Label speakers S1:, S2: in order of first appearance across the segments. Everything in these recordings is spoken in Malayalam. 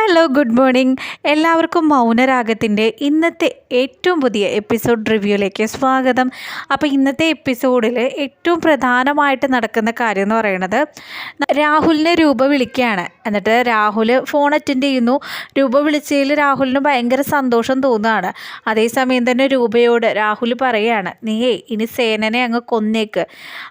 S1: ഹലോ ഗുഡ് മോർണിംഗ് എല്ലാവർക്കും മൗനരാഗത്തിന്റെ ഇന്നത്തെ ഏറ്റവും പുതിയ എപ്പിസോഡ് റിവ്യൂയിലേക്ക് സ്വാഗതം. അപ്പോൾ ഇന്നത്തെ എപ്പിസോഡിൽ ഏറ്റവും പ്രധാനമായിട്ട് നടക്കുന്ന കാര്യം എന്ന് പറയുന്നത് രാഹുലിനെ രൂപ വിളിക്കുകയാണ്. എന്നിട്ട് രാഹുൽ ഫോൺ അറ്റൻഡ് ചെയ്യുന്നു. രൂപ വിളിച്ചതിൽ രാഹുലിന് ഭയങ്കര സന്തോഷം തോന്നുകയാണ്. അതേസമയം തന്നെ രൂപയോട് രാഹുൽ പറയുകയാണ് നീയേ ഇനി സേനനെ അങ്ങ് കൊന്നേക്ക്.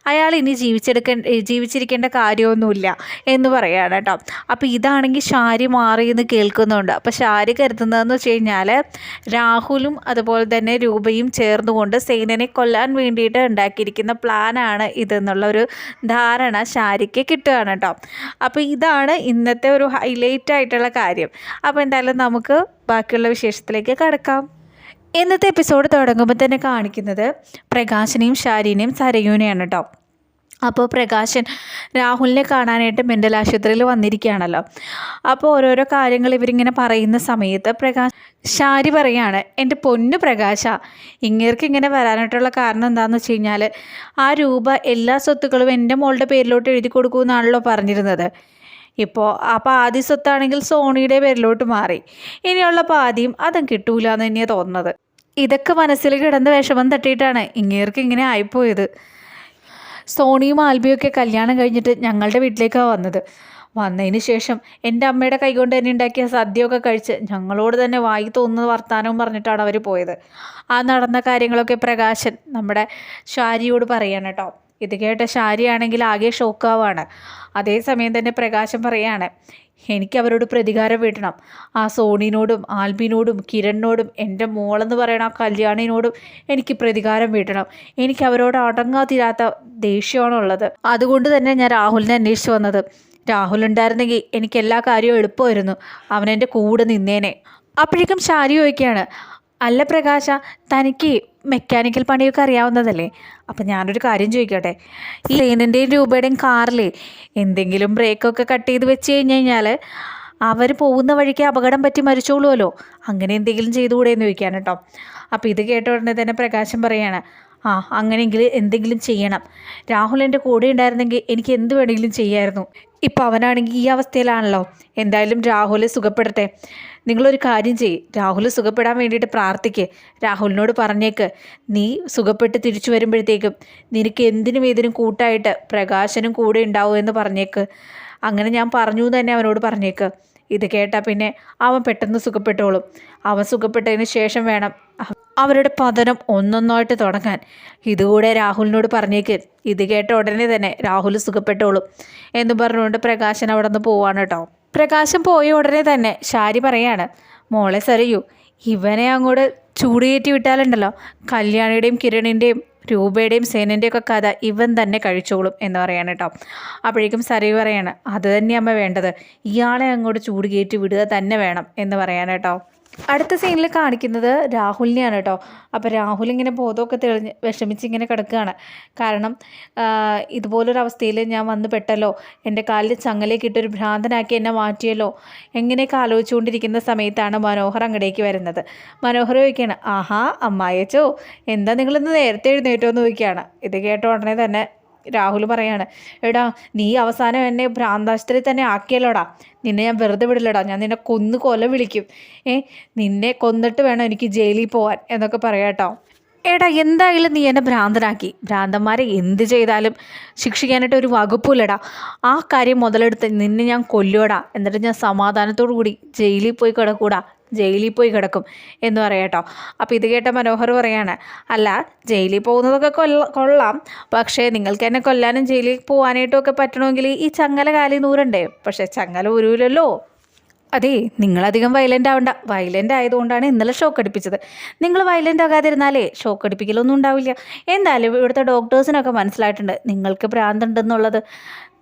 S1: അയാൾ ഇനി ജീവിച്ചെടുക്കേണ്ട ജീവിച്ചിരിക്കേണ്ട കാര്യമൊന്നുമില്ല എന്ന് പറയുകയാണ് കേട്ടോ. അപ്പോൾ ഇതാണെങ്കിൽ ശാരി മാറി എന്ന് കേൾക്കുന്നുണ്ട്. അപ്പോൾ ശാരി കരുതുന്നതെന്ന് വെച്ച് കഴിഞ്ഞാൽ രാഹുലും അതുപോലെ തന്നെ രൂപയും ചേർന്നുകൊണ്ട് സേനനെ കൊല്ലാൻ വേണ്ടിയിട്ട് ഉണ്ടാക്കിയിരിക്കുന്ന പ്ലാനാണ് ഇതെന്നുള്ള ഒരു ധാരണ ശാരിക്ക് കിട്ടുകയാണ് കേട്ടോ. അപ്പോൾ ഇതാണ് ഇന്നത്തെ ഒരു ഹൈലൈറ്റ് ആയിട്ടുള്ള കാര്യം. അപ്പോൾ എന്തായാലും നമുക്ക് ബാക്കിയുള്ള വിശേഷത്തിലേക്ക് കടക്കാം. ഇന്നത്തെ എപ്പിസോഡ് തുടങ്ങുമ്പോൾ തന്നെ കാണിക്കുന്നത് പ്രകാശനെയും ശാരീനെയും സരയൂനെയാണ് കേട്ടോ. അപ്പോൾ പ്രകാശൻ രാഹുലിനെ കാണാനായിട്ട് മെന്റൽ ആശുപത്രിയിൽ വന്നിരിക്കുകയാണല്ലോ. അപ്പോൾ ഓരോരോ കാര്യങ്ങൾ ഇവരിങ്ങനെ പറയുന്ന സമയത്ത് പ്രകാശ് ഷാരി പറയാണ് എന്റെ പൊന്നു പ്രകാശ ഇങ്ങേർക്ക് ഇങ്ങനെ വരാനായിട്ടുള്ള കാരണം എന്താണെന്ന് വെച്ച് കഴിഞ്ഞാൽ ആ രൂപ എല്ലാ സ്വത്തുക്കളും എന്റെ മോളുടെ പേരിലോട്ട് എഴുതി കൊടുക്കുമെന്നാണല്ലോ പറഞ്ഞിരുന്നത്. ഇപ്പോൾ ആ പാതി സ്വത്താണെങ്കിൽ സോണിയുടെ പേരിലോട്ട് മാറി. ഇനിയുള്ള പാതിയും അതും കിട്ടൂല എന്ന് തന്നെയാണ് തോന്നുന്നത്. ഇതൊക്കെ മനസ്സിൽ കിടന്ന് വിഷമം തട്ടിയിട്ടാണ് ഇങ്ങേർക്ക് ഇങ്ങനെ ആയിപ്പോയത്. സോണിയും ആൽബിയൊക്കെ കല്യാണം കഴിഞ്ഞിട്ട് ഞങ്ങളുടെ വീട്ടിലേക്കാണ് വന്നത്. വന്നതിന് ശേഷം എന്റെ അമ്മയുടെ കൈകൊണ്ട് തന്നെ ഉണ്ടാക്കിയ സദ്യയൊക്കെ കഴിച്ച് ഞങ്ങളോട് തന്നെ വായി തോന്നുന്ന വർത്തമാനവും പറഞ്ഞിട്ടാണ് അവർ പോയത്. ആ നടന്ന കാര്യങ്ങളൊക്കെ പ്രകാശൻ നമ്മുടെ ഷാരിയോട് പറയാണ് കേട്ടോ. ഇത് കേട്ട ഷാരിയാണെങ്കിൽ ആകെ ഷോക്കാവാണ്. അതേസമയം തന്നെ പ്രകാശം പറയാണ് എനിക്ക് അവരോട് പ്രതികാരം വീട്ടണം. ആ സോണിനോടും ആൽബിനോടും കിരണിനോടും എന്റെ മോളെന്ന് പറയണ ആ കല്യാണിനോടും എനിക്ക് പ്രതികാരം വീട്ടണം. എനിക്ക് അവരോട് അടങ്ങാതിരാത്ത ദേഷ്യമാണുള്ളത്. അതുകൊണ്ട് തന്നെ ഞാൻ രാഹുലിനെ അന്വേഷിച്ച് വന്നത്. രാഹുൽ ഉണ്ടായിരുന്നെങ്കിൽ എനിക്ക് എല്ലാ കാര്യവും എളുപ്പമായിരുന്നു. അവൻ എന്റെ കൂടെ നിന്നേനെ. അപ്പോഴേക്കും ഷാരി ചോദിക്കുകയാണ് അല്ല പ്രകാശ തനിക്ക് മെക്കാനിക്കൽ പണിയൊക്കെ അറിയാവുന്നതല്ലേ? അപ്പം ഞാനൊരു കാര്യം ചോദിക്കട്ടെ? ഈ ലേനിന്റെയും രൂപയുടെയും കാറിൽ എന്തെങ്കിലും ബ്രേക്കൊക്കെ കട്ട് ചെയ്ത് വെച്ച് കഴിഞ്ഞ് കഴിഞ്ഞാൽ അവർ പോകുന്ന വഴിക്ക് അപകടം പറ്റി മരിച്ചോളുമല്ലോ അങ്ങനെ എന്തെങ്കിലും ചെയ്തുകൂടെ എന്ന് ചോദിക്കാൻ കേട്ടോ അപ്പോൾ ഇത് കേട്ട ഉടനെ തന്നെ പ്രകാശം പറയാണ് ആ അങ്ങനെയെങ്കിൽ എന്തെങ്കിലും ചെയ്യണം. രാഹുൽ എന്റെ കൂടെ ഉണ്ടായിരുന്നെങ്കിൽ എനിക്ക് എന്ത് വേണമെങ്കിലും ചെയ്യായിരുന്നു. ഇപ്പോൾ അവനാണെങ്കിൽ ഈ അവസ്ഥയിലാണല്ലോ. എന്തായാലും രാഹുൽ സുഖപ്പെടട്ടെ. നിങ്ങളൊരു കാര്യം ചെയ്യ്. രാഹുൽ സുഖപ്പെടാൻ വേണ്ടിയിട്ട് പ്രാർത്ഥിക്ക്. രാഹുലിനോട് പറഞ്ഞേക്ക്. നീ സുഖപ്പെട്ട് തിരിച്ചു വരുമ്പോഴത്തേക്കും നിനക്ക് എന്തിനും ഏതിനും കൂട്ടായിട്ട് പ്രകാശനും കൂടെ ഉണ്ടാവും എന്ന് പറഞ്ഞേക്ക്. അങ്ങനെ ഞാൻ പറഞ്ഞു തന്നെ അവനോട് പറഞ്ഞേക്ക്. ഇത് കേട്ടാൽ പിന്നെ അവൻ പെട്ടെന്ന് സുഖപ്പെട്ടോളും. അവൻ സുഖപ്പെട്ടതിന് ശേഷം വേണം അവരുടെ പതനം ഒന്നൊന്നായിട്ട് തുടങ്ങാൻ. ഇതുകൂടെ രാഹുലിനോട് പറഞ്ഞേക്ക്. ഇത് കേട്ട ഉടനെ തന്നെ രാഹുൽ സുഖപ്പെട്ടോളും എന്ന് പറഞ്ഞുകൊണ്ട് പ്രകാശൻ അവിടെ നിന്ന് പോവാണ് കേട്ടോ. പ്രകാശം പോയ ഉടനെ തന്നെ ഷാരി പറയാണ് മോളെ സറിയൂ ഇവനെ അങ്ങോട്ട് ചൂടുകയറ്റി വിട്ടാലുണ്ടല്ലോ. കല്യാണിയുടെയും കിരണിന്റെയും രൂപയുടെയും സേനന്റെയും ഒക്കെ കഥ ഇവൻ തന്നെ കഴിച്ചോളും എന്ന് പറയാണ് കേട്ടോ. അപ്പോഴേക്കും സരി പറയാണ് അത് തന്നെ അമ്മ വേണ്ടത്. ഇയാളെ അങ്ങോട്ട് ചൂട് കയറ്റി വിടുക തന്നെ വേണം എന്ന് പറയാൻ കേട്ടോ. അടുത്ത സീനിൽ കാണിക്കുന്നത് രാഹുലിനെയാണ് കേട്ടോ. അപ്പോൾ രാഹുൽ ഇങ്ങനെ ബോധമൊക്കെ തെളിഞ്ഞ് വിഷമിച്ച് ഇങ്ങനെ കിടക്കുകയാണ്. കാരണം ഇതുപോലൊരു അവസ്ഥയിൽ ഞാൻ വന്ന് പെട്ടല്ലോ. എന്റെ കാലിൽ ചങ്ങലേക്ക് ഇട്ടൊരു ഭ്രാന്തനാക്കി എന്നെ മാറ്റിയല്ലോ. എങ്ങനെയൊക്കെ ആലോചിച്ചുകൊണ്ടിരിക്കുന്ന സമയത്താണ് മനോഹർ അങ്ങടേക്ക് വരുന്നത്. മനോഹർ ചോദിക്കുകയാണ് ആഹാ അമ്മായച്ചോ എന്താ നിങ്ങളിന്ന് നേരത്തെ എഴുന്നേറ്റോ എന്ന് ചോദിക്കുകയാണ്. ഇത് കേട്ട ഉടനെ തന്നെ രാഹുൽ പറയാണ് എടാ നീ അവസാനം എന്നെ ഭ്രാന്താശുപത്രി തന്നെ ആക്കിയല്ലോടാ. നിന്നെ ഞാൻ വെറുതെ വിടില്ലടാ. ഞാൻ നിന്നെ കൊന്നു കൊല വിളിക്കും ഏ നിന്നെ കൊന്നിട്ട് വേണം എനിക്ക് ജയിലിൽ പോവാൻ എന്നൊക്കെ പറയാട്ടോ. എടാ എന്തായാലും നീ എന്നെ ഭ്രാന്തനാക്കി. ഭ്രാന്തന്മാരെ എന്ത് ചെയ്താലും ശിക്ഷിക്കാനായിട്ട് ഒരു വകുപ്പില്ലടാ ആ കാര്യം മുതലെടുത്ത് നിന്നെ ഞാൻ കൊല്ലുവടാ. എന്നിട്ട് ഞാൻ സമാധാനത്തോടു കൂടി ജയിലിൽ പോയി കിടക്കൂടാ. ജയിലിൽ പോയി കിടക്കും എന്ന് പറയട്ടോ അപ്പോൾ ഇത് കേട്ട മനോഹർ പറയാണ് അല്ല ജയിലിൽ പോകുന്നതൊക്കെ കൊല്ല കൊള്ളാം. പക്ഷേ നിങ്ങൾക്ക് എന്നെ കൊല്ലാനും ജയിലിൽ പോകാനായിട്ടും ഒക്കെ പറ്റണമെങ്കിൽ ഈ ചങ്ങല കാലി നൂറണ്ടേ? പക്ഷേ ചങ്ങല ഉരുവില്ലല്ലോ അതെ നിങ്ങളധികം വയലന്റ് ആവണ്ട. വയലന്റ് ആയതുകൊണ്ടാണ് ഇന്നലെ ഷോക്ക് അടിപ്പിച്ചത്. നിങ്ങൾ വയലന്റ് ആകാതിരുന്നാലേ ഷോക്ക് അടിപ്പിക്കലൊന്നും ഉണ്ടാവില്ല. എന്തായാലും ഇവിടുത്തെ ഡോക്ടേഴ്സിനൊക്കെ മനസ്സിലായിട്ടുണ്ട് നിങ്ങൾക്ക് ഭ്രാന്തുണ്ടെന്നുള്ളത്.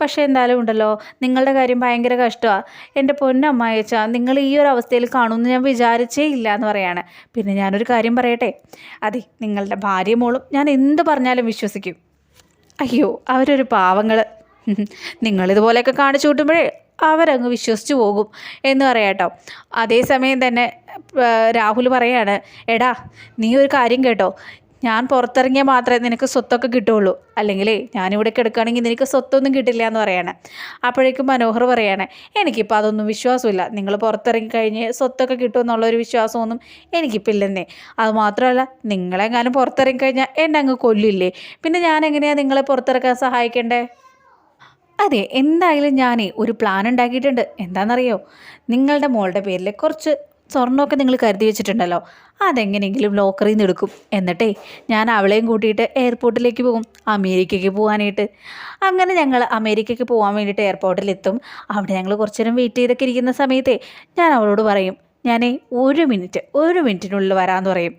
S1: പക്ഷേ എന്തായാലും ഉണ്ടല്ലോ നിങ്ങളുടെ കാര്യം ഭയങ്കര കഷ്ടമാണ് എന്റെ പൊന്നമ്മയച്ച നിങ്ങൾ ഈ ഒരു അവസ്ഥയിൽ കാണുമെന്ന് ഞാൻ വിചാരിച്ചേ ഇല്ല എന്ന് പറയാണ്. പിന്നെ ഞാനൊരു കാര്യം പറയട്ടെ? അതെ നിങ്ങളുടെ ഭാര്യ മോളും ഞാൻ എന്ത് പറഞ്ഞാലും വിശ്വസിക്കും. അയ്യോ അവരൊരു പാവങ്ങൾ നിങ്ങളിതുപോലെയൊക്കെ കാണിച്ചു കൂട്ടുമ്പോഴേ അവരങ്ങ് വിശ്വസിച്ച് പോകും എന്ന് പറയാട്ടോ അതേസമയം തന്നെ രാഹുൽ പറയാണ് എടാ നീ ഒരു കാര്യം കേട്ടോ. ഞാൻ പുറത്തിറങ്ങിയാൽ മാത്രമേ നിനക്ക് സ്വത്തൊക്കെ കിട്ടുള്ളൂ അല്ലെങ്കിൽ ഞാനിവിടെ കിടക്കുകയാണെങ്കിൽ നിനക്ക് സ്വത്തൊന്നും കിട്ടില്ല എന്ന് പറയാണ്. അപ്പോഴേക്കും മനോഹർ പറയാണ് എനിക്കിപ്പോൾ അതൊന്നും വിശ്വാസമില്ല. നിങ്ങൾ പുറത്തിറങ്ങി കഴിഞ്ഞ് സ്വത്തൊക്കെ കിട്ടുമെന്നുള്ളൊരു വിശ്വാസമൊന്നും എനിക്കിപ്പോൾ ഇല്ലെന്നേ. അതുമാത്രമല്ല നിങ്ങളെങ്ങാനും പുറത്തിറങ്ങി കഴിഞ്ഞാൽ എന്നെ അങ്ങ് കൊല്ലില്ലേ? പിന്നെ ഞാൻ എങ്ങനെയാണ് നിങ്ങളെ പുറത്തിറക്കാൻ സഹായിക്കണ്ടേ? അതെ എന്തായാലും ഞാനേ ഒരു പ്ലാൻ ഉണ്ടാക്കിയിട്ടുണ്ട്. എന്താണെന്നറിയോ നിങ്ങളുടെ മോളുടെ പേരിൽ കുറച്ച് സ്വർണമൊക്കെ നിങ്ങൾ കരുതി വെച്ചിട്ടുണ്ടല്ലോ. അതെങ്ങനെയെങ്കിലും ലോക്കറിൽ നിന്ന് എടുക്കും. എന്നിട്ടേ ഞാൻ അവളെയും കൂട്ടിയിട്ട് എയർപോർട്ടിലേക്ക് പോകും അമേരിക്കയ്ക്ക് പോകാനായിട്ട്. അങ്ങനെ ഞങ്ങൾ അമേരിക്കയ്ക്ക് പോകാൻ വേണ്ടിയിട്ട് എയർപോർട്ടിലെത്തും അവിടെ ഞങ്ങൾ കുറച്ച് നേരം വെയിറ്റ് ചെയ്തൊക്കെ ഇരിക്കുന്ന സമയത്തേ ഞാൻ അവളോട് പറയും ഞാൻ ഒരു മിനിറ്റ് ഒരു മിനിറ്റിനുള്ളിൽ വരാമെന്ന് പറയും.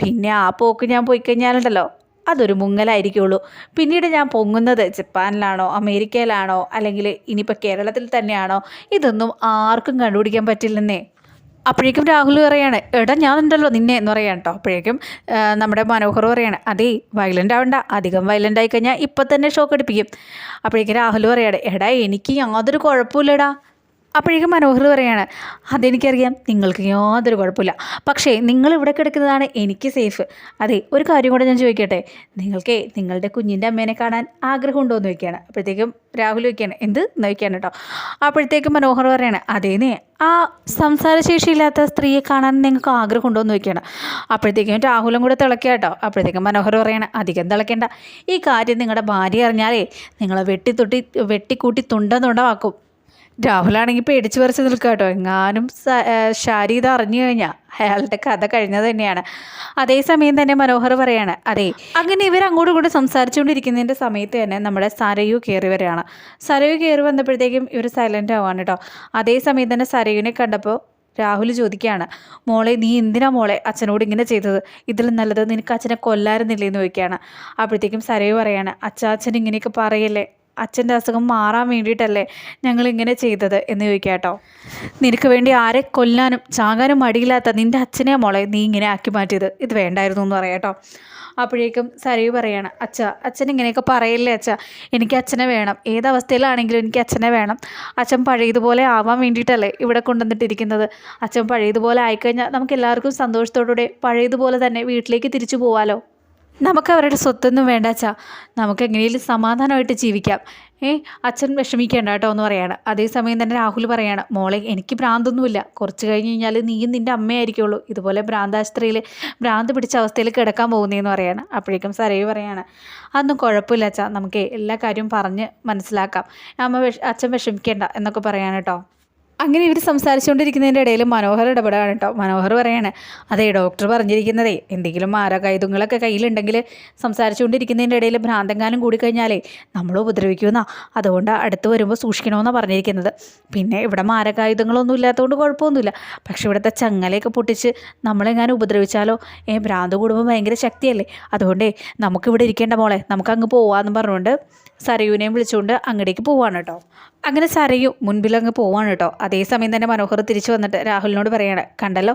S1: പിന്നെ ആ പോക്ക് ഞാൻ പോയി കഴിഞ്ഞാലുണ്ടല്ലോ. അതൊരു മുങ്ങലായിരിക്കുള്ളൂ. പിന്നീട് ഞാൻ പൊങ്ങുന്നത് ജപ്പാനിലാണോ അമേരിക്കയിലാണോ അല്ലെങ്കിൽ ഇനിയിപ്പോൾ കേരളത്തിൽ തന്നെയാണോ? ഇതൊന്നും ആർക്കും കണ്ടുപിടിക്കാൻ പറ്റില്ലെന്നേ. അപ്പോഴേക്കും രാഹുൽ പറയാണ് എടാ ഞാൻ ഉണ്ടല്ലോ നിന്നെ എന്ന് പറയാം കേട്ടോ. അപ്പോഴേക്കും നമ്മുടെ മനോഹർ പറയാണ് അതേ വയലന്റ് ആവണ്ട. അധികം വയലന്റ് ആയി കഴിഞ്ഞാൽ ഇപ്പം തന്നെ ഷോക്ക് അടിപ്പിക്കും. അപ്പോഴേക്കും രാഹുൽ പറയാണ് എടാ എനിക്ക് യാതൊരു കുഴപ്പമില്ലടാ. അപ്പോഴേക്കും മനോഹർ പറയാണ് അതെനിക്കറിയാം നിങ്ങൾക്ക് യാതൊരു കുഴപ്പമില്ല. പക്ഷേ നിങ്ങൾ ഇവിടെ കിടക്കുന്നതാണ് എനിക്ക് സേഫ്. അതെ ഒരു കാര്യം കൂടെ ഞാൻ ചോദിക്കട്ടെ? നിങ്ങൾക്ക് നിങ്ങളുടെ കുഞ്ഞിന്റെ അമ്മേനെ കാണാൻ ആഗ്രഹമുണ്ടോ എന്ന് ചോദിക്കുകയാണ്. അപ്പോഴത്തേക്കും രാഹുൽ ചോദിക്കുകയാണ് എന്ത്? നോക്കിയാണ് കേട്ടോ. അപ്പോഴത്തേക്കും മനോഹർ പറയാണ് നേ ആ സംസാരശേഷിയില്ലാത്ത സ്ത്രീയെ കാണാൻ നിങ്ങൾക്ക് ആഗ്രഹമുണ്ടോ എന്ന് ചോദിക്കുകയാണ്. അപ്പോഴത്തേക്കും രാഹുലും കൂടെ തിളക്കുക കേട്ടോ. അപ്പോഴത്തേക്കും മനോഹർ പറയാണ് അധികം തിളക്കേണ്ട ഈ കാര്യം നിങ്ങളുടെ ഭാര്യ അറിഞ്ഞാലേ നിങ്ങളെ വെട്ടിത്തൊട്ടി വെട്ടിക്കൂട്ടി തുണ്ടെന്നുണ്ടവാക്കും രാഹുലാണെങ്കിൽ പേടിച്ച് പറിച്ച് നിൽക്കുക കേട്ടോ എങ്ങാനും ഷാരി ഇത് അറിഞ്ഞു കഴിഞ്ഞാൽ അയാളുടെ കഥ കഴിഞ്ഞത് തന്നെയാണ്. അതേസമയം തന്നെ മനോഹർ പറയാണ് അതെ അങ്ങനെ ഇവർ അങ്ങോട്ടും ഇങ്ങോട്ടും സംസാരിച്ചുകൊണ്ടിരിക്കുന്നതിന്റെ സമയത്ത് തന്നെ നമ്മുടെ സരയു കയറി വരികയാണ്. സരയു കയറി വന്നപ്പോഴത്തേക്കും ഇവർ സൈലന്റ് ആവാണ് കേട്ടോ അതേസമയം തന്നെ സരയുവിനെ കണ്ടപ്പോൾ രാഹുൽ ചോദിക്കുകയാണ് മോളെ നീ എന്തിനാ മോളെ അച്ഛനോട് ഇങ്ങനെ ചെയ്തത്? ഇതിൽ നല്ലത് നിനക്ക് അച്ഛനെ കൊല്ലായിരുന്നില്ലേ? എന്ന് ചോദിക്കുകയാണ്. അപ്പോഴത്തേക്കും സരയു പറയാണ് അച്ഛാ അച്ഛൻ ഇങ്ങനെയൊക്കെ പറയല്ലേ? അച്ഛന്റെ അസുഖം മാറാൻ വേണ്ടിയിട്ടല്ലേ ഞങ്ങൾ ഇങ്ങനെ ചെയ്തത് എന്ന് ചോദിക്കാം കേട്ടോ. നിനക്ക് വേണ്ടി ആരെ കൊല്ലാനും ചാകാനും മടിയില്ലാത്ത നിന്റെ അച്ഛനെ മോളെ നീ ഇങ്ങനെ ആക്കി മാറ്റിയത്. ഇത് വേണ്ടായിരുന്നു എന്ന് പറയാം കേട്ടോ. അപ്പോഴേക്കും സരയു പറയാണ് അച്ഛ അച്ഛൻ ഇങ്ങനെയൊക്കെ പറയില്ലേ അച്ഛ? എനിക്ക് അച്ഛനെ വേണം. ഏതവസ്ഥയിലാണെങ്കിലും എനിക്ക് അച്ഛനെ വേണം. അച്ഛൻ പഴയതുപോലെ ആവാൻ വേണ്ടിയിട്ടല്ലേ ഇവിടെ കൊണ്ടുവന്നിട്ടിരിക്കുന്നത്? അച്ഛൻ പഴയതുപോലെ ആയിക്കഴിഞ്ഞാൽ നമുക്ക് എല്ലാവർക്കും സന്തോഷത്തോടുകൂടെ പഴയതുപോലെ തന്നെ വീട്ടിലേക്ക് തിരിച്ചു പോവാലോ? നമുക്ക് അവരുടെ സ്വത്തൊന്നും വേണ്ട അച്ഛാ. നമുക്ക് എങ്ങനെയും സമാധാനമായിട്ട് ജീവിക്കാം. ഏ അച്ഛൻ വിഷമിക്കേണ്ട കേട്ടോ എന്ന് പറയാണ്. അതേസമയം തന്നെ രാഹുൽ പറയാണ് മോളെ എനിക്ക് ഭ്രാന്തൊന്നുമില്ല. കുറച്ച് കഴിഞ്ഞ് കഴിഞ്ഞാൽ നീയും നിന്റെ അമ്മയായിരിക്കുള്ളൂ. ഇതുപോലെ ഭ്രാന്താശുപത്രിയിൽ ഭ്രാന്ത് പിടിച്ച അവസ്ഥയിൽ കിടക്കാൻ പോകുന്നതെന്ന് പറയാണ്. അപ്പോഴേക്കും സരയു പറയാണ് അതൊന്നും കുഴപ്പമില്ല അച്ഛാ. നമുക്ക് എല്ലാ കാര്യവും പറഞ്ഞ് മനസ്സിലാക്കാം. അമ്മ അച്ഛൻ വിഷമിക്കേണ്ട എന്നൊക്കെ പറയാണ് കേട്ടോ. അങ്ങനെ ഇവർ സംസാരിച്ചുകൊണ്ടിരിക്കുന്നതിന്റെ ഇടയിൽ മനോഹർ ഇടപെടുകയാണ് കേട്ടോ മനോഹർ പറയാണ് അതെ ഡോക്ടർ പറഞ്ഞിരിക്കുന്നതേ എന്തെങ്കിലും മാരകായുധങ്ങളൊക്കെ കയ്യിലുണ്ടെങ്കിൽ സംസാരിച്ചുകൊണ്ടിരിക്കുന്നതിന്റെ ഇടയിൽ ഭ്രാന്തങ്കാലം കൂടിക്കഴിഞ്ഞാലേ നമ്മൾ ഉപദ്രവിക്കുമെന്നാ അതുകൊണ്ട് അടുത്ത് വരുമ്പോൾ സൂക്ഷിക്കണമെന്നാണ് പറഞ്ഞിരിക്കുന്നത്. പിന്നെ ഇവിടെ മാരകായുധങ്ങളൊന്നും ഇല്ലാത്തതുകൊണ്ട് കുഴപ്പമൊന്നുമില്ല. പക്ഷേ ഇവിടുത്തെ ചങ്ങലയൊക്കെ പൊട്ടിച്ച് നമ്മളെങ്ങാനും ഉപദ്രവിച്ചാലോ? ഏ ഭ്രാന്ത് കൂടുമ്പോൾ ഭയങ്കര ശക്തിയല്ലേ? അതുകൊണ്ടേ നമുക്കിവിടെ ഇരിക്കേണ്ട മോളെ നമുക്ക് അങ്ങ് പോവാമെന്ന് പറഞ്ഞുകൊണ്ട് സരയുവിനെയും വിളിച്ചുകൊണ്ട് അങ്ങടേക്ക് പോവാണ് കേട്ടോ അങ്ങനെ സരയു മുൻപിൽ അങ്ങ് പോവാണ് കേട്ടോ. അതേസമയം തന്നെ മനോഹർ തിരിച്ചു വന്നിട്ട് രാഹുലിനോട് പറയാണ് കണ്ടല്ലോ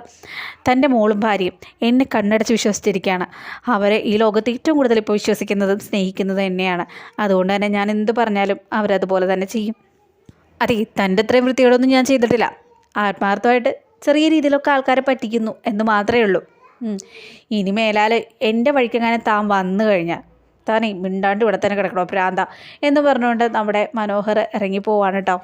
S1: തന്റെ മോളും ഭാര്യയും എന്നെ കണ്ണടച്ച് വിശ്വസിച്ചിരിക്കുകയാണ്. അവരെ ഈ ലോകത്ത് ഏറ്റവും കൂടുതൽ ഇപ്പോൾ വിശ്വസിക്കുന്നതും സ്നേഹിക്കുന്നതും എന്നെയാണ്. അതുകൊണ്ട് തന്നെ ഞാൻ എന്ത് പറഞ്ഞാലും അവരതുപോലെ തന്നെ ചെയ്യും. അതെ തന്റെ അത്രയും വൃത്തിയോടൊന്നും ഞാൻ ചെയ്തിട്ടില്ല. ആത്മാർത്ഥമായിട്ട് ചെറിയ രീതിയിലൊക്കെ ആൾക്കാരെ പറ്റിക്കുന്നു എന്ന് മാത്രമേ ഉള്ളൂ. ഇനി മേലാൽ എന്റെ വഴിക്കെങ്ങാനും താൻ വന്നു കഴിഞ്ഞാൽ താനേ മിണ്ടാണ്ട് ഇവിടെ തന്നെ കിടക്കണോ പ്രാന്ത എന്ന് പറഞ്ഞുകൊണ്ട് നമ്മുടെ മനോഹർ ഇറങ്ങിപ്പോവാണ് കേട്ടോ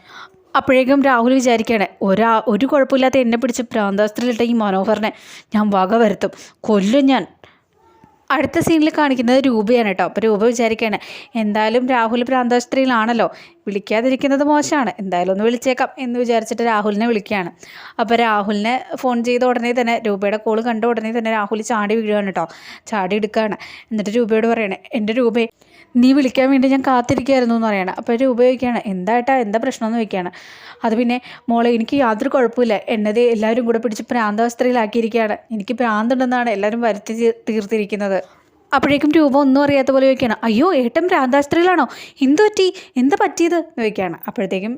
S1: അപ്പോഴേക്കും രാഹുൽ വിചാരിക്കുകയാണ് ഒരാ ഒരു കുഴപ്പമില്ലാത്ത എന്നെ പിടിച്ച് പ്രാന്താസ്ത്രീലിട്ട ഈ മനോഹറിനെ ഞാൻ വക വരുത്തും. കൊല്ലും ഞാൻ. അടുത്ത സീനിൽ കാണിക്കുന്നത് രൂപയാണ് കേട്ടോ. അപ്പോൾ രൂപ വിചാരിക്കുകയാണ് എന്തായാലും രാഹുൽ പ്രാന്താശുപത്രിയിലാണല്ലോ വിളിക്കാതിരിക്കുന്നത് മോശമാണ്. എന്തായാലും ഒന്ന് വിളിച്ചേക്കാം എന്ന് വിചാരിച്ചിട്ട് രാഹുലിനെ വിളിക്കുകയാണ്. അപ്പോൾ രാഹുലിനെ ഫോൺ ചെയ്ത ഉടനെ തന്നെ രൂപയുടെ കോൾ കണ്ട ഉടനെ തന്നെ രാഹുൽ ചാടി വീഴുകയാണ് കേട്ടോ. ചാടി എടുക്കുകയാണ്. എന്നിട്ട് രൂപയോട് പറയണേ എന്റെ രൂപയെ നീ വിളിക്കാൻ വേണ്ടി ഞാൻ കാത്തിരിക്കുകയായിരുന്നു എന്ന് പറയണം. അപ്പോൾ ഒരു ഉപയോഗിക്കുകയാണ്. എന്തായിട്ടാ എന്താ പ്രശ്നം എന്ന് ചോദിക്കുകയാണ്. അത് പിന്നെ മോളെ എനിക്ക് യാതൊരു കുഴപ്പമില്ല എന്നത് എല്ലാവരും കൂടെ പിടിച്ച് പ്രാന്താവസ്ഥയിലാക്കിയിരിക്കുകയാണ് എനിക്ക് പ്രാന്തുണ്ടെന്നാണ് എല്ലാവരും വരുത്തി തീർത്തിരിക്കുന്നത്. അപ്പോഴേക്കും രൂപ ഒന്നും അറിയാത്ത പോലെ ചോദിക്കുകയാണ് അയ്യോ ഏട്ടൻ രാധാസ്ത്രീയിലാണോ എന്ത് പറ്റി? എന്താ പറ്റിയത്? എന്ന് ചോദിക്കുകയാണ്. അപ്പോഴത്തേക്കും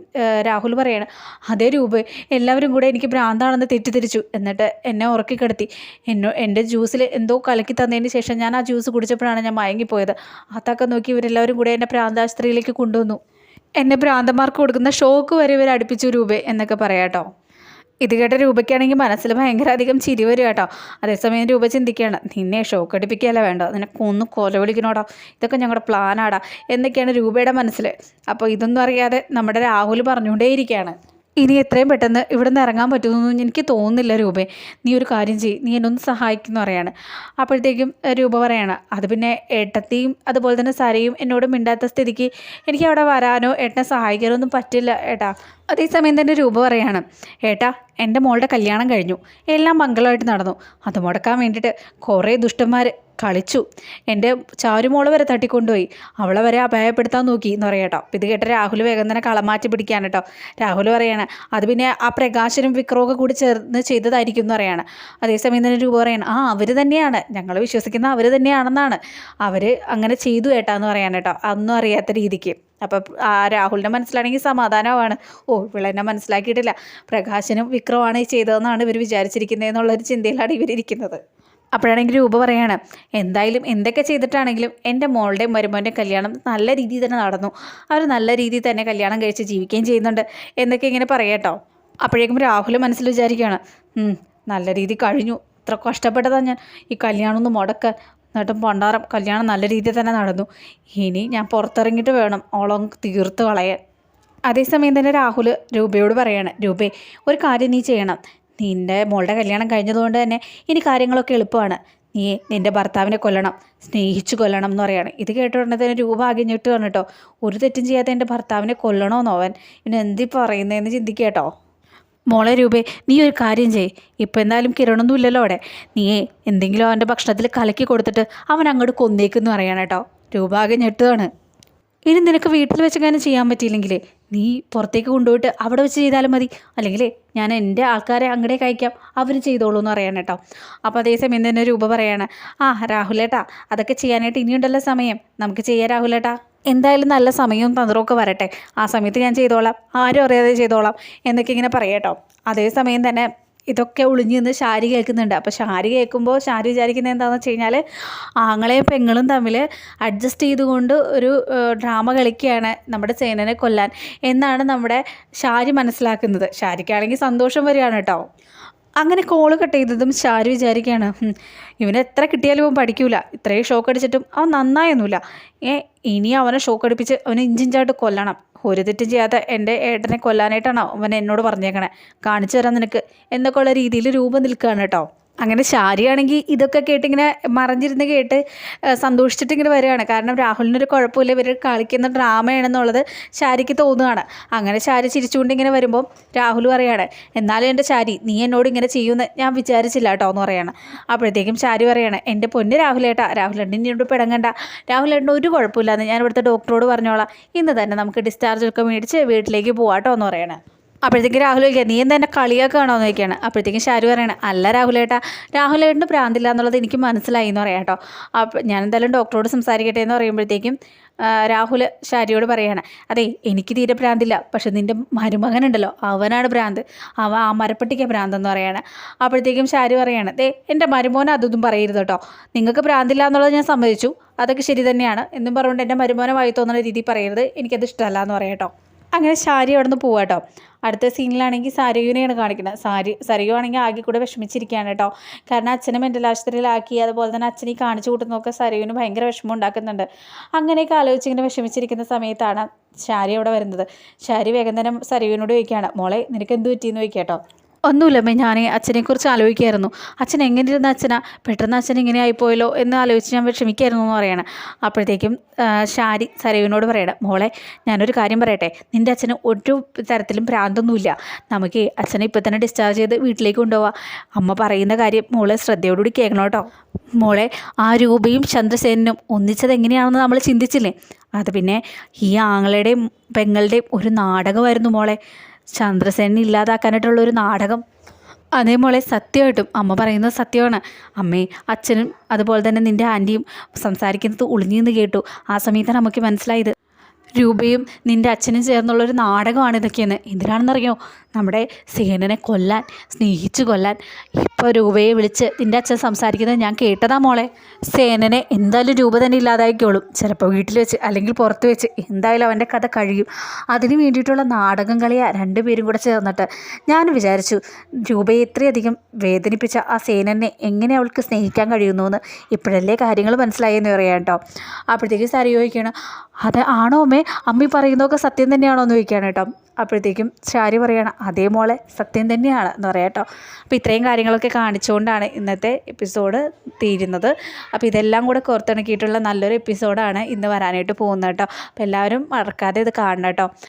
S1: രാഹുൽ പറയാണ് അതേ രൂപ എല്ലാവരും കൂടെ എനിക്ക് ഭ്രാന്താണെന്ന് തെറ്റിദ്ധരിച്ചു. എന്നിട്ട് എന്നെ ഉറക്കി കിടത്തി. എന്നോ എന്റെ ജ്യൂസിൽ എന്തോ കലക്കി തന്നതിന് ശേഷം ഞാൻ ആ ജ്യൂസ് കുടിച്ചപ്പോഴാണ് ഞാൻ മയങ്ങിപ്പോയത്. അതൊക്കെ നോക്കി ഇവരെല്ലാവരും കൂടെ എന്നെ ഭ്രാന്താസ്ത്രീയിലേക്ക് കൊണ്ടുവന്നു. എന്നെ ഭ്രാന്തമാർക്ക് കൊടുക്കുന്ന ഷോക്ക് വരെ ഇവർ അടുപ്പിച്ചു രൂപ എന്നൊക്കെ പറയാട്ടോ. ഇത് കേട്ട രൂപയ്ക്കാണെങ്കിൽ മനസ്സിൽ ഭയങ്കര അധികം ചിരി വരും കേട്ടോ. അതേസമയം രൂപ ചിന്തിക്കുകയാണ് നിന്നെ ഷോക്ക് അടിപ്പിക്കുകയല്ല വേണ്ട നിനക്ക് ഒന്ന് കൊല വിളിക്കണോടാ. ഇതൊക്കെ ഞങ്ങളുടെ പ്ലാനാടാ എന്നൊക്കെയാണ് രൂപയുടെ മനസ്സിൽ. അപ്പോൾ ഇതൊന്നും അറിയാതെ നമ്മുടെ രാഹുൽ പറഞ്ഞുകൊണ്ടേയിരിക്കുകയാണ്. ഇനി എത്രയും പെട്ടെന്ന് ഇവിടെ നിന്ന് ഇറങ്ങാൻ പറ്റുമെന്നൊന്നും എനിക്ക് തോന്നുന്നില്ല രൂപേ. നീ ഒരു കാര്യം ചെയ്യ്. നീ എന്നൊന്ന് സഹായിക്കുന്നു പറയാണ്. അപ്പോഴത്തേക്കും രൂപ പറയാണ്. അത് പിന്നെ ഏട്ടത്തെയും അതുപോലെ തന്നെ സരയും എന്നോട് മിണ്ടാത്ത സ്ഥിതിക്ക് എനിക്ക് അവിടെ വരാനോ ഏട്ടനെ സഹായിക്കാനോ ഒന്നും പറ്റില്ല ഏട്ടാ. അതേസമയം തന്നെ രൂപ പറയാണ്. ഏട്ടാ എന്റെ മോളുടെ കല്യാണം കഴിഞ്ഞു. എല്ലാം മംഗളമായിട്ട് നടന്നു. അത് മുടക്കാൻ വേണ്ടിയിട്ട് കുറേ ദുഷ്ടന്മാർ കളിച്ചു. എന്റെ ചാരുമോൾ വരെ തട്ടിക്കൊണ്ടുപോയി. അവളെ വരെ അപായപ്പെടുത്താൻ നോക്കി എന്ന് പറയാം കേട്ടോ. ഇത് കേട്ട രാഹുൽ വേഗം തന്നെ കളമാറ്റി പിടിക്കാൻ കേട്ടോ. രാഹുൽ പറയാണ് അത് പിന്നെ ആ പ്രകാശനും വിക്രമൊക്കെ കൂടി ചേർന്ന് ചെയ്തതായിരിക്കും എന്ന് പറയാണ്. അതേസമയം തന്നെ രൂപ പറയാണ് ആ അവർ തന്നെയാണ്. ഞങ്ങൾ വിശ്വസിക്കുന്ന അവർ തന്നെയാണെന്നാണ്. അവർ അങ്ങനെ ചെയ്തു കേട്ടാന്ന് പറയാൻ കേട്ടോ. അതൊന്നും അറിയാത്ത രീതിക്ക്. അപ്പം ആ രാഹുലിന്റെ മനസ്സിലാണെങ്കിൽ സമാധാനമാണ് ഓ ഇവളെന്നെ മനസ്സിലാക്കിയിട്ടില്ല. പ്രകാശനും വിക്രമാണ് ചെയ്തതെന്നാണ് ഇവർ വിചാരിച്ചിരിക്കുന്നത് എന്നുള്ളൊരു ചിന്തയിലാണ് ഇവരിയ്ക്കുന്നത് അപ്പോഴാണെങ്കിൽ രൂപ പറയാണ് എന്തായാലും എന്തൊക്കെ ചെയ്തിട്ടാണെങ്കിലും എന്റെ മോളുടെയും മരുമോന്റെയും കല്യാണം നല്ല രീതിയിൽ തന്നെ നടന്നു. അവർ നല്ല രീതിയിൽ തന്നെ കല്യാണം കഴിച്ച് ജീവിക്കുകയും ചെയ്യുന്നുണ്ട് എന്നൊക്കെ ഇങ്ങനെ പറയട്ടോ അപ്പോഴേക്കും രാഹുൽ മനസ്സിൽ വിചാരിക്കുകയാണ് നല്ല രീതി കഴിഞ്ഞു. ഇത്ര കഷ്ടപ്പെട്ടതാണ് ഞാൻ. ഈ കല്യാണം ഒന്ന് മുടക്കാൻ എന്നിട്ടും പണ്ടാറം കല്യാണം നല്ല രീതിയിൽ തന്നെ നടന്നു. ഇനി ഞാൻ പുറത്തിറങ്ങിയിട്ട് വേണം ഓളം തീർത്ത് കളയാൻ. അതേസമയം തന്നെ രാഹുൽ രൂപയോട് പറയാണ് രൂപേ ഒരു കാര്യം നീ ചെയ്യണം. നിന്റെ മോളുടെ കല്യാണം കഴിഞ്ഞതുകൊണ്ട് തന്നെ ഇനി കാര്യങ്ങളൊക്കെ എളുപ്പമാണ്. നീ നിന്റെ ഭർത്താവിനെ കൊല്ലണം സ്നേഹിച്ചു കൊല്ലണം എന്ന് പറയാണ്. ഇത് കേട്ട ഉടനെ തന്നെ രൂപ ആകെ ഞെട്ടുകയാണ് കേട്ടോ. ഒരു തെറ്റും ചെയ്യാതെ എന്റെ ഭർത്താവിനെ കൊല്ലണമെന്നോ അവൻ? ഇവൻ എന്തി പറയുന്നതെന്ന് ചിന്തിക്കേട്ടോ മോളെ രൂപേ നീ ഒരു കാര്യം ചെയ്യ്. ഇപ്പം എന്തായാലും കിരണൊന്നും ഇല്ലല്ലോ അവിടെ. നീ എന്തെങ്കിലും അവന്റെ ഭക്ഷണത്തിൽ കലക്കി കൊടുത്തിട്ട് അവൻ അങ്ങോട്ട് കൊന്നേക്കെന്ന് പറയണം കേട്ടോ. രൂപ ആകെ ഞെട്ടുകയാണ് ഇനി നിനക്ക് വീട്ടിൽ വെച്ച് അങ്ങനെ ചെയ്യാൻ പറ്റിയില്ലെങ്കിലേ നീ പുറത്തേക്ക് കൊണ്ടുപോയിട്ട് അവിടെ വെച്ച് ചെയ്താലും മതി. അല്ലെങ്കിൽ ഞാൻ എന്റെ ആൾക്കാരെ അങ്ങടേക്ക് അയക്കാം. അവർ ചെയ്തോളൂ എന്ന് പറയാൻ കേട്ടോ. അപ്പോൾ അതേസമയം തന്നെ രൂപ പറയാണ് ആ രാഹുലേട്ടാ അതൊക്കെ ചെയ്യാനായിട്ട് ഇനിയുണ്ടല്ലോ സമയം. നമുക്ക് ചെയ്യാം രാഹുലേട്ടാ. എന്തായാലും നല്ല സമയവും തന്ത്രമൊക്കെ വരട്ടെ. ആ സമയത്ത് ഞാൻ ചെയ്തോളാം. ആരും അറിയാതെ ചെയ്തോളാം. എന്നൊക്കെ ഇങ്ങനെ പറയാം കേട്ടോ. അതേസമയം തന്നെ ഇതൊക്കെ ഒളിഞ്ഞു നിന്ന് ശാരി കേൾക്കുന്നുണ്ട്. അപ്പോൾ ശാരി കേൾക്കുമ്പോൾ ശാരി വിചാരിക്കുന്നത് എന്താണെന്ന് വെച്ച് കഴിഞ്ഞാൽ ആങ്ങളെയും പെങ്ങളും തമ്മിൽ അഡ്ജസ്റ്റ് ചെയ്തുകൊണ്ട് ഒരു ഡ്രാമ കളിക്കുകയാണ് നമ്മുടെ സേനനെ കൊല്ലാൻ. എന്നാണ് നമ്മുടെ ശാരി മനസ്സിലാക്കുന്നത്. ശാരിക്കാണെങ്കിൽ സന്തോഷം വരികയാണ് കേട്ടോ. അങ്ങനെ കോൾ കട്ട് ചെയ്തതും ശാരി വിചാരിക്കുകയാണ് "ഹും, ഇവന് എത്ര കിട്ടിയാലും ഇവൻ പഠിക്കൂല. ഇത്രയും ഷോക്ക് അടിച്ചിട്ടും അവൻ നന്നായൊന്നുമില്ല. ഏ ഇനി അവനെ ഷോക്ക് അടിപ്പിച്ച് അവനെ ഇഞ്ചിഞ്ചായിട്ട് കൊല്ലണം. ഒരു തെറ്റും ചെയ്യാത്ത എന്റെ ഏട്ടനെ കൊല്ലാനായിട്ടാണോ അവൻ എന്നോട് പറഞ്ഞേക്കണേ? കാണിച്ചു തരാം നിനക്ക്. എന്നൊക്കെ ഉള്ള രീതിയിൽ രൂപം നിൽക്കുകയാണ് കേട്ടോ. അങ്ങനെ ശാരിയാണെങ്കിൽ ഇതൊക്കെ കേട്ടിങ്ങനെ മറിഞ്ഞിരുന്ന് കേട്ട് സന്തോഷിച്ചിട്ടിങ്ങനെ വരികയാണ്. കാരണം രാഹുലിനൊരു കുഴപ്പമില്ല. ഇവർ കളിക്കുന്ന ഡ്രാമയാണെന്നുള്ളത് ശാരിക്ക് തോന്നുകയാണ്. അങ്ങനെ ശാരി ചിരിച്ചുകൊണ്ട് ഇങ്ങനെ വരുമ്പോൾ രാഹുൽ പറയാണ് എന്നാലും എന്റെ ശാരി നീ എന്നോട് ഇങ്ങനെ ചെയ്യുമെന്ന് ഞാൻ വിചാരിച്ചില്ല കേട്ടോ എന്ന് പറയാണ്. അപ്പോഴത്തേക്കും ശാരി പറയാണ് എന്റെ പൊന്ന് രാഹുലേട്ടാ രാഹുലേട്ടൻ ഇനിയോട് പിടങ്ങണ്ട. രാഹുലേട്ടൻ ഒരു കുഴപ്പമില്ലാന്ന് ഞാൻ ഇവിടുത്തെ ഡോക്ടറോട് പറഞ്ഞോളാം. ഇന്ന് തന്നെ നമുക്ക് ഡിസ്ചാർജ് ഒക്കെ മേടിച്ച് വീട്ടിലേക്ക് പോവാട്ടോ എന്ന് പറയണേ. അപ്പോഴത്തേക്ക് രാഹുൽ ചോദിക്കുക നീ എന്താ എന്നെ കളിയാക്കുകയാണോ എന്ന് ചോദിക്കുകയാണ്. അപ്പോഴത്തേക്കും ഷാരു പറയണം അല്ല രാഹുലേട്ടാ രാഹുലേട്ടന് പ്രാന്തില്ല എന്നുള്ളത് എനിക്ക് മനസ്സിലായി എന്ന് പറയാം കേട്ടോ. അപ്പോൾ ഞാൻ എന്തായാലും ഡോക്ടറോട് സംസാരിക്കട്ടെ എന്ന് പറയുമ്പോഴത്തേക്കും രാഹുൽ ഷാരിയോട് പറയാണ് അതെ എനിക്ക് തീരെ പ്രാന്തില്ല പക്ഷെ നിന്റെ മരുമകനുണ്ടല്ലോ അവനാണ് ഭ്രാന്ത് അവൻ ആ മരപ്പെട്ടിക്ക ഭ്രാന്ത് എന്ന് പറയാണ്. അപ്പോഴത്തേക്കും ഷാരി പറയാണ് ദേ എന്റെ മരുമോനെ അതൊന്നും പറയരുത് കേട്ടോ. നിങ്ങൾക്ക് ഭ്രാന്തില്ല എന്നുള്ളത് ഞാൻ സമ്മതിച്ചു. അതൊക്കെ ശരി തന്നെയാണ്. എന്നും പറഞ്ഞുകൊണ്ട് എന്റെ മരുമോനെ വായി തോന്നുന്ന രീതിയിൽ പറയരുത്. എനിക്കത് ഇഷ്ടമല്ല എന്ന് പറയാം കേട്ടോ. അങ്ങനെ ശാരി അവിടെ നിന്ന് പോവാട്ടോ അടുത്ത സീനിലാണെങ്കിൽ സരയുവിനെയാണ് കാണിക്കുന്നത്. സാരി സരയു ആണെങ്കിൽ ആകെ കൂടെ വിഷമിച്ചിരിക്കുകയാണ് കേട്ടോ കാരണം അച്ഛനെ മെന്റൽ ആശുപത്രിയിലാക്കി അതുപോലെ തന്നെ അച്ഛനെ കാണിച്ചു കൂട്ടുന്നതൊക്കെ സരയുവിന് ഭയങ്കര വിഷമം ഉണ്ടാക്കുന്നുണ്ട്. അങ്ങനെയൊക്കെ ആലോചിച്ച് ഇങ്ങനെ വിഷമിച്ചിരിക്കുന്ന സമയത്താണ് ശാരി അവിടെ വരുന്നത്. ശാരി വേഗം തന്നെ സരയുവിനോട് ചോദിക്കുകയാണ് മോളെ നിനക്ക് എന്ത് പറ്റിയെന്ന് ചോദിക്കാം കേട്ടോ ഒന്നുമില്ലമ്മേ ഞാൻ അച്ഛനെക്കുറിച്ച് ആലോചിക്കായിരുന്നു. അച്ഛൻ എങ്ങനെ ഇരുന്ന അച്ഛനാ? പെട്ടെന്ന് അച്ഛൻ ഇങ്ങനെ ആയിപ്പോയല്ലോ എന്ന് ആലോചിച്ച് ഞാൻ വിഷമിക്കായിരുന്നു എന്ന് പറയണം. അപ്പോഴത്തേക്കും ഷാരി സരയുവിനോട് പറയണം മോളെ ഞാനൊരു കാര്യം പറയട്ടെ. നിന്റെ അച്ഛന് ഒരു തരത്തിലും ഭ്രാന്തൊന്നുമില്ല നമുക്ക് അച്ഛനെ ഇപ്പം തന്നെ ഡിസ്ചാർജ് ചെയ്ത് വീട്ടിലേക്ക് കൊണ്ടുപോവാം. അമ്മ പറയുന്ന കാര്യം മോളെ ശ്രദ്ധയോടുകൂടി കേൾക്കണം കേട്ടോ. മോളെ ആ രൂപയും ചന്ദ്രസേനും ഒന്നിച്ചത് എങ്ങനെയാണെന്ന് നമ്മൾ ചിന്തിച്ചില്ലേ? അത് പിന്നെ ഈ ആങ്ങളുടെയും പെങ്ങളുടെയും ഒരു നാടകമായിരുന്നു മോളെ. ചന്ദ്രസേനെ ഇല്ലാതാക്കാനായിട്ടുള്ള ഒരു നാടകം. അതേ മോളെ സത്യമായിട്ടും അമ്മ പറയുന്നത് സത്യമാണ്. അമ്മേ അച്ഛനും അതുപോലെ തന്നെ നിന്റെ ആന്റിയും സംസാരിക്കുന്നത് ഒളിഞ്ഞു നിന്ന് കേട്ടു. ആ സമയത്താണ് നമുക്ക് മനസ്സിലായത്. രൂപയും നിന്റെ അച്ഛനും ചേർന്നുള്ളൊരു നാടകമാണ് ഇതൊക്കെയെന്ന്. എന്തിനാണെന്നറിയോ? നമ്മുടെ സേനനെ കൊല്ലാൻ സ്നേഹിച്ച് കൊല്ലാൻ. ഇപ്പോൾ രൂപയെ വിളിച്ച് നിന്റെ അച്ഛൻ സംസാരിക്കുന്നത് ഞാൻ കേട്ടതാ മോളെ. സേനനെ എന്തായാലും രൂപ തന്നെ ഇല്ലാതായിക്കോളും. ചിലപ്പോൾ വീട്ടിൽ വെച്ച് അല്ലെങ്കിൽ പുറത്ത് വെച്ച് എന്തായാലും അവന്റെ കഥ കഴിയും. അതിന് വേണ്ടിയിട്ടുള്ള നാടകം കളിയാ രണ്ടുപേരും കൂടെ ചേർന്നിട്ട്. ഞാൻ വിചാരിച്ചു രൂപയെ ഇത്രയധികം വേദനിപ്പിച്ച ആ സേനനെ എങ്ങനെ അവൾക്ക് സ്നേഹിക്കാൻ കഴിയുന്നു എന്ന് ഇപ്പോഴല്ലേ കാര്യങ്ങൾ മനസ്സിലായി എന്ന് പറയാം കേട്ടോ. അപ്പോഴത്തേക്ക് സാരി ചോദിക്കണം അത് ആണോ അമ്മി പറയുന്നതൊക്കെ സത്യം തന്നെയാണോ എന്ന് ചോദിക്കുകയാണ് കേട്ടോ. അപ്പോഴത്തേക്കും ചാരി പറയുകയാണ് അതേ മോളെ സത്യം തന്നെയാണ് എന്ന് പറയാം കേട്ടോ. അപ്പോൾ ഇത്രയും കാര്യങ്ങളൊക്കെ കാണിച്ചുകൊണ്ടാണ് ഇന്നത്തെ എപ്പിസോഡ് തീരുന്നത്. അപ്പോൾ ഇതെല്ലാം കൂടെ കോർത്തിണക്കിയിട്ടുള്ള നല്ലൊരു എപ്പിസോഡാണ് ഇന്ന് വരാനായിട്ട് പോകുന്നത് കേട്ടോ. അപ്പോൾ എല്ലാവരും മറക്കാതെ ഇത് കാണണം കേട്ടോ.